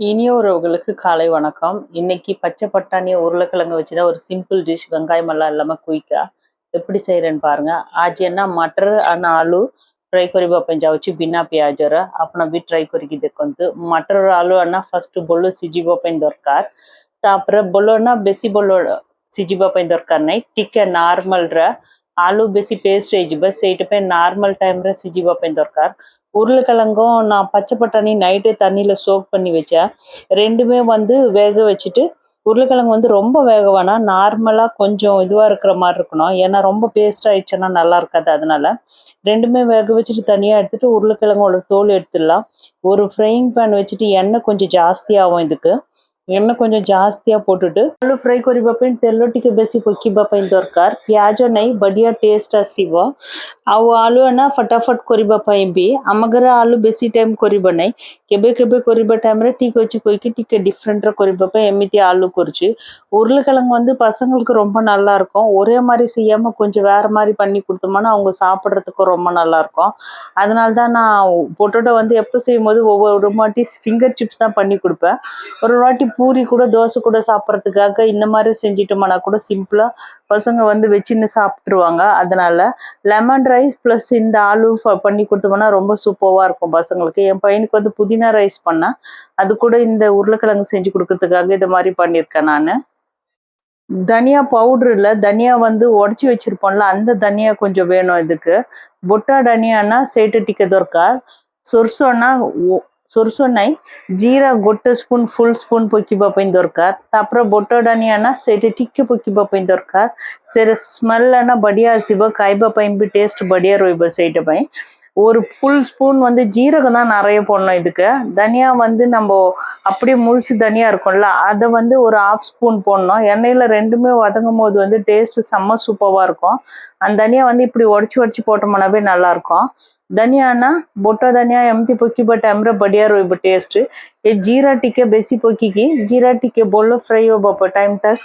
இனிய உறவுகளுக்கு காலை வணக்கம் இன்னைக்கு பச்சை பட்டாணி உருளைக்கிழங்கு வச்சு தான் ஒரு சிம்பிள் டிஷ் வெங்காயமெல்லாம் இல்லாமல் குயிக்காக எப்படி செய்கிறேன்னு பாருங்கள் ஆஜ் என்ன மட்டர் அண்ட் ஆலு ಫ್ರೈ ಕೊರಿಬ ಪಂಜಾವಚಿ ಬಿನ್ನ ಪಿಯಾಜರ ಅಪನ ಬಿ ಟ್ರೈ ಕೊರಿಗಿದ್ದಕ್ಕೊಂದು ಮಟರ್ ಆಲು ಅನ್ನ ಫಸ್ಟ್ ಬೊಲ್ಲು ಸಿಜಿಬ ಪೈನ್ ದೊರ್ಕಾರ್ ತಾಪರ ಬೊಲ್ಲು ಅನ್ನ ಬೆಸಿ ಬೊಲ್ಲು ಸಿಜಿಬ ಪೈನ್ ದೊರ್ಕಾರ್ ನೈ ಟಿಕ್ಕ ನಾರ್ಮಲ್ ರ ಆಲು ಬೆಸಿ ಪೇಸ್ಟ್ ಏಜಿಬ ಸೇಟ್ ಪೈ ನಾರ್ಮಲ್ ಟೈಮ್ ರ ಸಿಜಿಬ ಪೈನ್ ದೊರ್ಕಾರ್ உருளைக்கிழங்கும் நான் பச்சை பட்டாணி நைட்டே தண்ணியில் சோக் பண்ணி வச்சேன். ரெண்டுமே வந்து வேக வச்சுட்டு உருளைக்கிழங்கு வந்து ரொம்ப வேக வேணாம். நார்மலாக கொஞ்சம் இதுவாக இருக்கிற மாதிரி இருக்கணும். ஏன்னா ரொம்ப பேஸ்ட் ஆயிடுச்சுன்னா நல்லா இருக்காது அதனால. ரெண்டுமே வேக வச்சுட்டு தனியாக எடுத்துட்டு உருளைக்கிழங்கோட தோல் எடுத்துடலாம். ஒரு ஃப்ரையிங் பேன் வச்சுட்டு எண்ணெய் கொஞ்சம் ஜாஸ்தியாகும் இதுக்கு. எண்ணெய் கொஞ்சம் ஜாஸ்தியாக ಪೋಟುಟ್ಟು ಆಲೂ ஃப்ரை ಕೊರಿಬಾ ಪೈನ್ ತೆಲ್ಲೊಟ್ಟಿಗೆ ಬೇಸಿ ಕೊಕ್ಕಿಬಾ ಪೈನ್ ದೊರ್ಕಾರ್ ಪ್ಯಾಜ ನೈ ಬಡಿಯ ಟೇಸ್ಟ್ ಆಸಿವ ಅವು ಆಲೂ ಅನ್ನ ஃபட்டாஃபட் ಕೊರಿಬಾ ಪೈನ್ பி. ಅಮಗರ ಆಲೂ ಬೇಸಿ டைம் ಕೊರಿಬಾ ನೈ ಕೆಬೆ கெபே ಕೊರಿಬಾ ಟೈಮ್ರೆ டீ கொச்சு கொய்க்கி டீக்கு டிஃப்ரெண்ட்டாக கொரிபா பைன் எம்மிட்டி ஆலு குறிச்சு உருளைக்கிழங்கு வந்து பசங்களுக்கு ரொம்ப நல்லா இருக்கும். ஒரே மாதிரி செய்யாமல் கொஞ்சம் வேற மாதிரி பண்ணி கொடுத்தோம்னா அவங்க சாப்பிட்றதுக்கும் ரொம்ப நல்லா இருக்கும். அதனால தான் நான் பொட்டோட்டோ வந்து எப்போ செய்யும் போது ஒவ்வொரு வாட்டி ஃபிங்கர் சிப்ஸ் தான் பண்ணி கொடுப்பேன். ஒரு வாட்டி பூரி கூட தோசை கூட சாப்பிட்றதுக்காக இந்த மாதிரி செஞ்சிட்டோம்னா கூட சிம்பிளாக பசங்க வந்து வச்சுன்னு சாப்பிட்ருவாங்க அதனால் லெமன் ரைஸ் ப்ளஸ் இந்த ஆலு பண்ணி கொடுத்தோம்னா ரொம்ப சூப்பராக இருக்கும் பசங்களுக்கு. என் பையனுக்கு வந்து புதினா ரைஸ் பண்ணால் அது கூட இந்த உருளைக்கிழங்கு செஞ்சு கொடுக்கறதுக்காக இது மாதிரி பண்ணியிருக்கேன் நான். தனியா பவுடர் இல்லை தனியா வந்து உடச்சி வச்சிருப்போம்ல அந்த தனியா கொஞ்சம் வேணும் இதுக்கு. பொட்டா தனியானா சேட்டு டிக்க சொர்சோன்னா ସୋରିଷ ନାହିଁ ଜିରା ଗୋଟେ ସ୍ପୁନ୍ ଫୁଲ୍ ସ୍ପୁନ୍ ପକେଇବା ପାଇଁ ଦରକାର ତାପରେ ବୋଟ ଡାନିଆ ନା ସେଇଠି ଟିକେ ପକେଇବା ପାଇଁ ଦରକାର ସେଇଟା ସ୍ମେଲ୍ ନା ବଢ଼ିଆ ଆସିବ ଖାଇବା ପାଇଁ ବି ଟେଷ୍ଟ ବଢ଼ିଆ ରହିବ ସେଇଟା ପାଇଁ ஒரு ஃபுல் ஸ்பூன் வந்து ஜீரகம் தான் நிறைய போடணும் இதுக்கு. தனியா வந்து நம்ம அப்படியே முழுசு தனியா இருக்கும்ல அதை வந்து ஒரு ஆஃப் ஸ்பூன் போடணும். எண்ணெயில் ரெண்டுமே வதங்கும் போது வந்து டேஸ்ட்டு செம்ம சூப்பராக இருக்கும். அந்த தனியா வந்து இப்படி உடச்சி உடச்சி போட்டோம்னாவே நல்லாயிருக்கும். ಧನಿಯಾನ ಬೊಟ್ಟ ಧನಿಯಾ ಎಮ್ತಿ ಪೊಕ್ಕಿ ಬಟ್ ಎಮ್ರ படியார் ಇಬ್ಬ டேஸ்ட்டு ஜீரா ಜೀರಾ ಟಿಕೆ ಬೆಸಿ ஜீரா ಜೀರಾ ಟಿಕೆ ஃப்ரையோ பார்ப்போம் டைம் டக் ತಕ್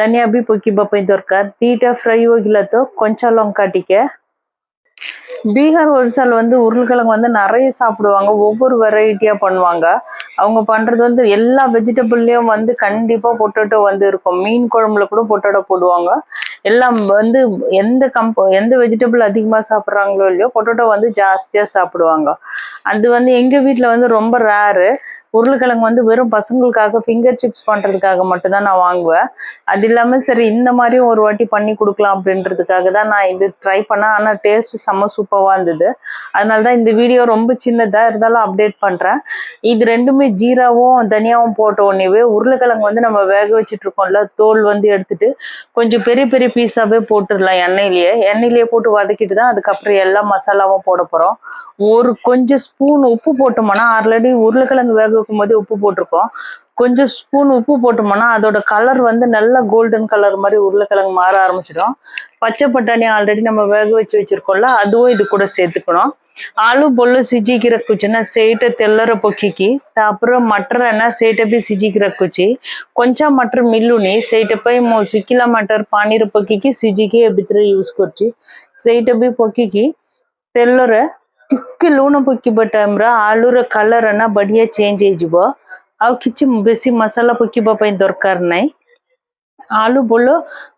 ಧನಿಯಾ பொக்கி பார்ப்பேன் இது ದೊರ್ಕ தீட்டா ஃப்ரையோ ಹೋಗಿಲ್ಲತ್ತೋ கொஞ்சம் ಲೊಂಕ ಟಿಕೆ பீகார் ஒரிசால் வந்து உருளைக்கிழங்கு வந்து நிறைய சாப்பிடுவாங்க. ஒவ்வொரு வெரைட்டியாக பண்ணுவாங்க. அவங்க பண்ணுறது வந்து எல்லா வெஜிடபிள்லேயும் வந்து கண்டிப்பாக பொட்டேட்டோ வந்து இருக்கும். மீன் குழம்புல கூட பொட்டேட்டோ போடுவாங்க. எல்லாம் வந்து எந்த கம்ப எந்த வெஜிடபிள் அதிகமாக சாப்பிட்றாங்களோ இல்லையோ பொட்டேட்டோ வந்து ஜாஸ்தியாக சாப்பிடுவாங்க. அது வந்து எங்கள் வீட்டில் வந்து ரொம்ப ரேரு உருளைக்கிழங்கு வந்து வெறும் பசங்களுக்காக ஃபிங்கர் சிப்ஸ் பண்ணுறதுக்காக மட்டும்தான் நான் வாங்குவேன். அது இல்லாமல் சரி இந்த மாதிரியும் ஒரு வாட்டி பண்ணி கொடுக்கலாம் அப்படின்றதுக்காக தான் நான் இது ட்ரை பண்ணேன். ஆனால் டேஸ்ட் செம்ம சூப்பராக இருந்தது. அதனால தான் இந்த வீடியோ ரொம்ப சின்னதாக இருந்தாலும் அப்டேட் பண்ணுறேன் இது ரெண்டுமே ஜீராவும் தனியாவும் போட்ட உடனேவே உருளைக்கிழங்கு வந்து நம்ம வேக வச்சுட்டு இருக்கோம்ல தோல் வந்து எடுத்துட்டு கொஞ்சம் பெரிய பெரிய பீஸாகவே போட்டுடலாம் எண்ணெயிலேயே. எண்ணெயிலேயே போட்டு வதக்கிட்டு தான் அதுக்கப்புறம் எல்லா மசாலாவும் போட போகிறோம் ஒரு கொஞ்சம் ஸ்பூன் உப்பு போட்டோம்னா ஆல்ரெடி உருளைக்கிழங்கு வேக போது உப்பு போட்டிருக்கோம். கொஞ்சம் ஸ்பூன் உப்பு போட்டோம்னா அதோட கலர் வந்து நல்லா கோல்டன் கலர் மாதிரி உருளைக்கிழங்கு மாற ஆரம்பிச்சிடும். பச்சை பட்டாணி ஆல்ரெடி நம்ம வேக வச்சு வச்சிருக்கோம்ல அதுவும் இது கூட சேர்த்துக்கணும். ఆలు బొల్లు సిజీకి రక్కుచ్చిన సేట తెల్లర పొక్కికి తాపరం போய் சிஜிக்கிற குச்சி கொஞ்சம் రక్కుచి மில்லுனி మటర్ போய் மோ சுக்கிலா மட்டர் మటర్ பொக்கிக்கு சிஜிக்கே సిజీకి யூஸ் యూస్ కొచ్చి போய் பொக்கிக்கு తెల్లర ತಿಕ್ಕಲೂನ ಪುಕ್ಕಿಬ ಟೈಮ್ರ ಆಲೂರ ಕಲರ್ ಅನ್ನ ಬಡಿಯ ಚೇಂಜ್ ಏಜಿಬ ಅವು ಕಿಚಿ ಬೆಸಿ ಮಸಾಲಾ ಪುಕ್ಕಿಬ ಪೈ ದೊರಕಾರ ನೈ ಆಲೂ ಬೋಲು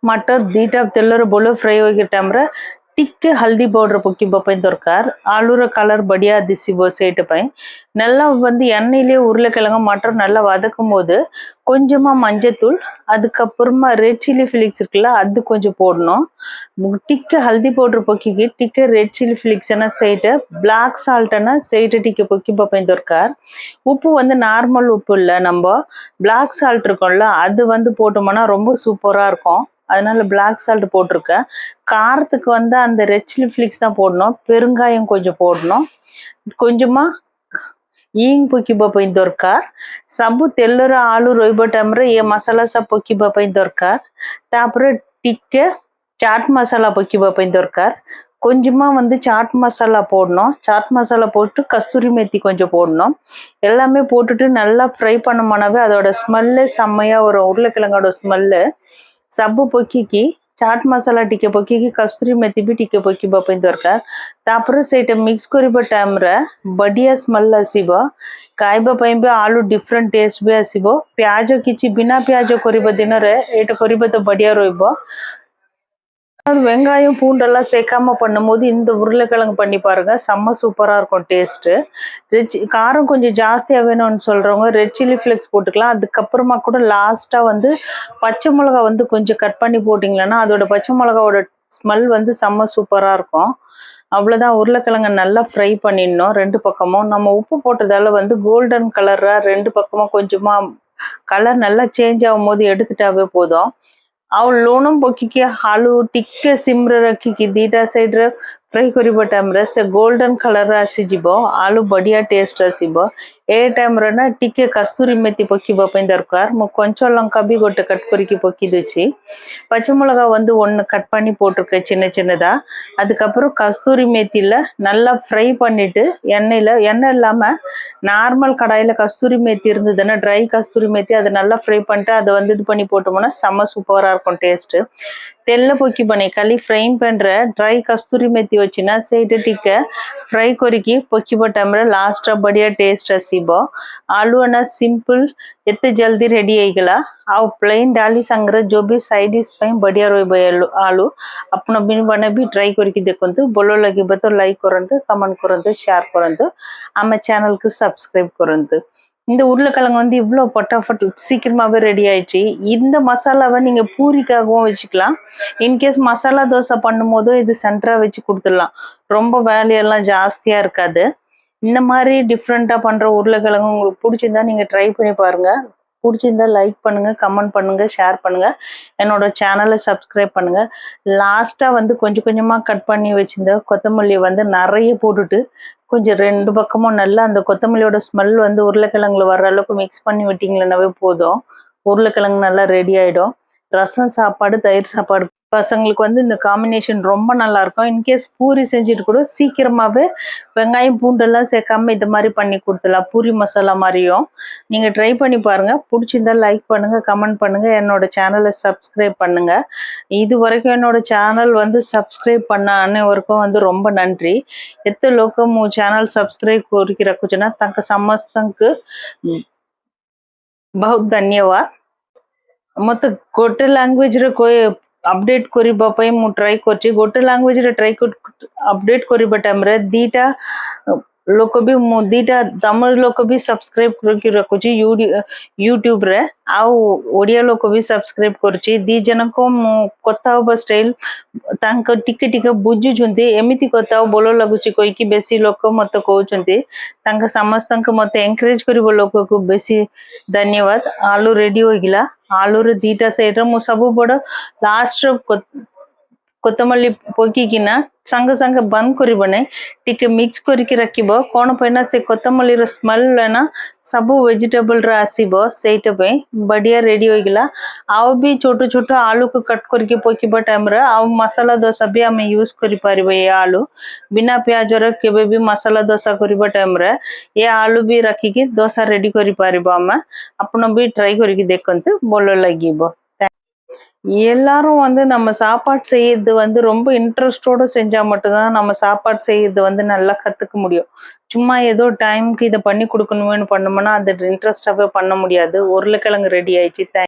ಮಟರ್ ದೀಟ ತೆಲ್ಲರ ಬೋಲು ಫ್ರೈ ಹೋಗಿ ಟೈಮ್ರ టిక్ ஹல்தி பவுடர் பொக்கி పైన దొరకారు ఆలూర கலர் படியா దిసి పోసేట పై நல்லா வந்து எண்ணெயிலே உருளைக்கிழங்கு மற்றும் நல்லா வதக்கும் போது கொஞ்சமாக மஞ்சத்தூள் அதுக்கப்புறமா ரெட் சில்லி ஃபிளிக்ஸ் இருக்குல்ல அது கொஞ்சம் போடணும். டிக்க ஹல்தி பவுடர் பொக்கிக்கு டிக்க ரெட் சில்லி ஃபிளிக்ஸ் என்ன செய்யிட்டு பிளாக் சால்ட்னா செய்யிட்டு டிக்க பொக்கி பார்ப்பேன் தோற்கார் உப்பு வந்து நார்மல் உப்பு இல்லை நம்ம பிளாக் சால்ட் இருக்கோம்ல அது வந்து போட்டோம்னா ரொம்ப சூப்பராக இருக்கும். அதனால பிளாக் சால்ட் போட்டிருக்கேன். காரத்துக்கு வந்து அந்த ரெட் சில்லி ஃப்ளிக்ஸ் தான் போடணும். பெருங்காயம் கொஞ்சம் போடணும். கொஞ்சமாக ஈங் பொக்கி బాపోయిన దొరకార్ சம்பு తెల్లర ஆளு రొయ్యబటంర ఏ మసాలా సబ్ పొక్కి బాపోయిన దొరకార్ తాపర టిక్కే చాట్ మసాలా పొక్కి బాపోయిన దొరకార్ கொஞ்சமாக வந்து சாட் மசாலா போடணும். சாட் மசாலா போட்டு கஸ்தூரி மேத்தி கொஞ்சம் போடணும். எல்லாமே போட்டுட்டு நல்லா ஃப்ரை பண்ணமானாவே அதோட ஸ்மெல்லு செம்மையாக வரும். உருளைக்கிழங்கோட ஸ்மெல்லு ସବୁ ପକେଇକି ଚାଟ୍ ମସଲା ଟିକେ ପକେଇକି କସ୍ତୁରୀ ମେଥି ବି ଟିକେ ପକେଇବା ପାଇଁ ଦରକାର ତାପରେ ସେଇଟା ମିକ୍ସ କରିବା ଟାଇମ୍ରେ ବଢ଼ିଆ ସ୍ମେଲ୍ ଆସିବ ଖାଇବା ପାଇଁ ବି ଆଳୁ ଡିଫରେଣ୍ଟ ଟେଷ୍ଟ ବି ଆସିବ ପିଆଜ କିଛି ବିନା ପିଆଜ କରିବା ଦିନରେ ଏଇଟା କରିବା ତ ବଢିଆ ରହିବ அது வெங்காயம் பூண்டெல்லாம் சேர்க்காம பண்ணும்போது இந்த உருளைக்கிழங்கு பண்ணி பாருங்க. செம்ம சூப்பராக இருக்கும் டேஸ்ட்டு ரெட் காரம் கொஞ்சம் ஜாஸ்தியாக வேணும்னு சொல்கிறவங்க ரெட் சில்லி ஃப்ளெக்ஸ் போட்டுக்கலாம். அதுக்கப்புறமா கூட லாஸ்ட்டாக வந்து பச்சை மிளகா வந்து கொஞ்சம் கட் பண்ணி போட்டிங்களன்னா அதோட பச்சை மிளகாவோட ஸ்மெல் வந்து செம்ம சூப்பராக இருக்கும். அவ்வளோதான் உருளைக்கிழங்க நல்லா ஃப்ரை பண்ணிடணும் ரெண்டு பக்கமும். நம்ம உப்பு போட்டதால வந்து கோல்டன் கலராக ரெண்டு பக்கமும் கொஞ்சமாக கலர் நல்லா சேஞ்ச் ஆகும் போது எடுத்துட்டாவே போதும். આવું લોણું પોકી કે હાલું ટીકે સિમર રખી કી દીટા સાઈડ ଫ୍ରାଏ କରିବା ଟାଇମ୍ରେ ସେ ଗୋଲ୍ଡେନ୍ କଲର୍ ଆସିଯିବ ଆଳୁ ବଢ଼ିଆ ଟେଷ୍ଟ ଆସିବ ଏ ଟାଇମ୍ରେ ନା ଟିକେ କସ୍ତୁରୀ ମେଥି ପକେଇବା ପାଇଁ ଦରକାର ମୁଁ କଞ୍ଚା ଲଙ୍କା ବି ଗୋଟେ கட் କରିକି பக்கி வச்சு பச்சை மிளகா வந்து ஒன்று கட் பண்ணி போட்டிருக்கேன் சின்ன சின்னதாக அதுக்கப்புறம் கஸ்தூரி மேத்தியில் நல்லா ஃப்ரை பண்ணிவிட்டு எண்ணெயில் எண்ணெய் இல்லாமல் நார்மல் கடாயில் கஸ்தூரி மேத்தி இருந்ததுன்னா ட்ரை கஸ்தூரி மேத்தி அதை நல்லா ஃப்ரை பண்ணிட்டு அதை வந்து இது பண்ணி போட்டோம்னா செம்ம சூப்பராக இருக்கும் டேஸ்ட்டு తెల్ల పొక్కి బనాయి కలి ಫ್ರೈನ್ பண்ணுற ಡ್ರೈ ಕಸ್ತೂರಿ ಮೆತ್ತಿ ವಚ್ಚಿನ ಸೈಡ್ ಟಿಕ್ಕ ಫ್ರೈ ಕೊರಿಕಿ ಪೊಕ್ಕಿ ಬಟ್ಟಮ್ರ ಲಾಸ್ಟ್ ಬಡಿಯ ಟೇಸ್ಟ್ ಹಸಿಬೋ ಆಲೂ ಅನ್ನ ಸಿಂಪಲ್ ಎತ್ತ ಜಲ್ದಿ ರೆಡಿ ಐಗಲ ಅವು ಪ್ಲೈನ್ ಡಾಲಿ ಸಂಗ್ರ ಜೋ ಬಿ ಸೈಡ್ ಇಸ್ ಪೈ ಬಡಿಯ ರೋಯ್ ಬಯಲು ಆಲೂ ಅಪ್ಪನ ಬಿನ್ ಬಣ್ಣ ಬಿ ಟ್ರೈ ಕೊರಿಕಿ ದಕ್ಕೊಂತು ಬೊಲೋ ಲಗಿ ಬತ್ತು ಲೈಕ್ ಕೊರಂತು ಕಮೆಂಟ್ ಕೊರಂತು ಶೇರ್ ಕೊರಂತು ಆಮ ಚಾನಲ್ಗೆ ಸಬ್ಸ್ಕ್ರೈಬ್ ಕೊರಂತು இந்த உருளைக்கிழங்கு வந்து இவ்வளோ பட்டாஃபட் சீக்கிரமாகவே ரெடி ஆயிடுச்சு. இந்த மசாலாவை நீங்கள் பூரிக்காகவும் வச்சுக்கலாம். இன்கேஸ் மசாலா தோசை பண்ணும்போதும் இது சென்டராக வச்சு கொடுத்துடலாம். ரொம்ப வேலையெல்லாம் ஜாஸ்தியாக இருக்காது. இந்த மாதிரி டிஃப்ரெண்ட்டாக பண்ணுற உருளைக்கிழங்கு உங்களுக்கு பிடிச்சிருந்தா நீங்கள் ட்ரை பண்ணி பாருங்கள் பிடிச்சிருந்தா லைக் பண்ணுங்கள் கமெண்ட் பண்ணுங்கள் ஷேர் பண்ணுங்கள் என்னோட சேனலை சப்ஸ்கிரைப் பண்ணுங்கள் லாஸ்ட்டாக வந்து கொஞ்சம் கொஞ்சமாக கட் பண்ணி வச்சுருந்த கொத்தமல்லி வந்து நிறைய போட்டுட்டு கொஞ்சம் ரெண்டு பக்கமும் நல்லா அந்த கொத்தமல்லியோட ஸ்மெல் வந்து உருளைக்கிழங்குல வர்ற அளவுக்கு மிக்ஸ் பண்ணி விட்டிங்களேனாவே போதும். உருளைக்கிழங்கு நல்லா ரெடி ஆகிடும் ரசம் சாப்பாடு தயிர் சாப்பாடு. பசங்களுக்கு வந்து இந்த காம்பினேஷன் ரொம்ப நல்லா இருக்கும் இன்கேஸ் பூரி செஞ்சுட்டு கூட சீக்கிரமாகவே வெங்காயம் பூண்டெல்லாம் சேர்க்காம இது மாதிரி பண்ணி கொடுத்துடலாம். பூரி மசாலா மாதிரியும். நீங்கள் ட்ரை பண்ணி பாருங்கள் பிடிச்சிருந்தா லைக் பண்ணுங்கள் கமெண்ட் பண்ணுங்கள் என்னோடய சேனலை சப்ஸ்கிரைப் பண்ணுங்கள் இது வரைக்கும் என்னோடய சேனல் வந்து சப்ஸ்கிரைப் பண்ண அனைவருக்கும் வந்து ரொம்ப நன்றி. எத்த லோக்கம் சேனல் சப்ஸ்கிரைப் கோரிக்கிறக்குச்சுன்னா தங்க சமஸ்தங்கு. பௌத் தன்யவாத். ମୋତେ ଗୋଟେ ଲାଙ୍ଗୁଏଜରେ ଅପଡେଟ୍ କରିବା ପାଇଁ ମୁଁ ଟ୍ରାଏ କରିଛି ଗୋଟେ ଲାଙ୍ଗୁଏଜରେ ଟ୍ରାଏ ଅପଡେଟ୍ କରିବା ଟାଇମ୍ରେ ଦୁଇଟା ଲୋକ ବି ମୁଁ ଦୁଇଟା ତମିଳ ଲୋକ ବି ସବସ୍କ୍ରାଇବ୍ କରିକି ରଖୁଛି ୟୁଟ୍ୟୁବରେ ଆଉ ଓଡ଼ିଆ ଲୋକ ବି ସବସ୍କ୍ରାଇବ୍ କରୁଛି ଦୁଇ ଜଣଙ୍କ ମୁଁ କଥା ହେବା ଷ୍ଟାଇଲ୍ ତାଙ୍କ ଟିକେ ଟିକେ ବୁଝୁଛନ୍ତି ଏମିତି କଥା ଭଲ ଲାଗୁଛି କହିକି ବେଶୀ ଲୋକ ମୋତେ କହୁଛନ୍ତି ତାଙ୍କ ସମସ୍ତଙ୍କୁ ମୋତେ ଏନକରେଜ୍ କରିବ ଲୋକକୁ ବେଶୀ ଧନ୍ୟବାଦ ଆଳୁ ରେଡ଼ି ହୋଇଗଲା ଆଳୁରେ ଦୁଇଟା ସାଇଡ଼୍ରେ ମୁଁ ସବୁ ବଡ଼ ଲାଷ୍ଟର ಕೊತ್ತಂಬರಿ ಪೊಗಿಗಿನ ಸಂಘ ಸಂಘ ಬಂದ್ ಕೊರಿಬಣೆ ಟಿಕೆ ಮಿಕ್ಸ್ ಕೊರಿಕಿ ರಕ್ಕಿಬ ಕೋಣ ಪೈನ ಸೆ ಕೊತ್ತಂಬರಿರ ಸ್ಮೆಲ್ನ ಸಬು ವೆಜಿಟೇಬಲ್ ರ ಹಸಿಬ ಸೇಟ ಪೈ ಬಡಿಯ ರೆಡಿ ಹೋಗಿಲ್ಲ ಅವು ಬಿ ಚೋಟು ಚೋಟು ಆಲೂಕು ಕಟ್ ಕೊರಿಕೆ ಪೊಕಿಬ ಟೈಮ್ ರ ಅವು ಮಸಾಲಾ ದೋಸೆ ಬಿ ಆಮೆ ಯೂಸ್ ಕೊರಿ ಪಾರಿಬ ಈ ಆಲೂ ಬಿನಾ ಪಿಯಾಜ ರ ಕೆಬೆ ಬಿ ಮಸಾಲಾ ದೋಸೆ ಕೊರಿಬ ಟೈಮ್ ರ ಈ ಆಲೂ ಬಿ ರಕ್ಕಿಗೆ ದೋಸೆ ರೆಡಿ ಕೊರಿ ಪಾರಿಬ ಅಮ್ಮ ଆପଣ ବି ଟ୍ରାଏ କରିକି ଦେଖନ୍ତୁ ଭଲ ଲାଗିବ எல்லாரும் வந்து நம்ம சாப்பாடு செய்யறது வந்து ரொம்ப இன்ட்ரெஸ்டோட செஞ்சா மட்டும்தான் நம்ம சாப்பாடு செய்யறது வந்து நல்லா கத்துக்க முடியும். சும்மா ஏதோ டைம்க்கு இதை பண்ணி கொடுக்கணுமேனு பண்ணோம்னா அது இன்ட்ரெஸ்டாவே பண்ண முடியாது. உருளைக்கிழங்கு ரெடி ஆயிடுச்சு.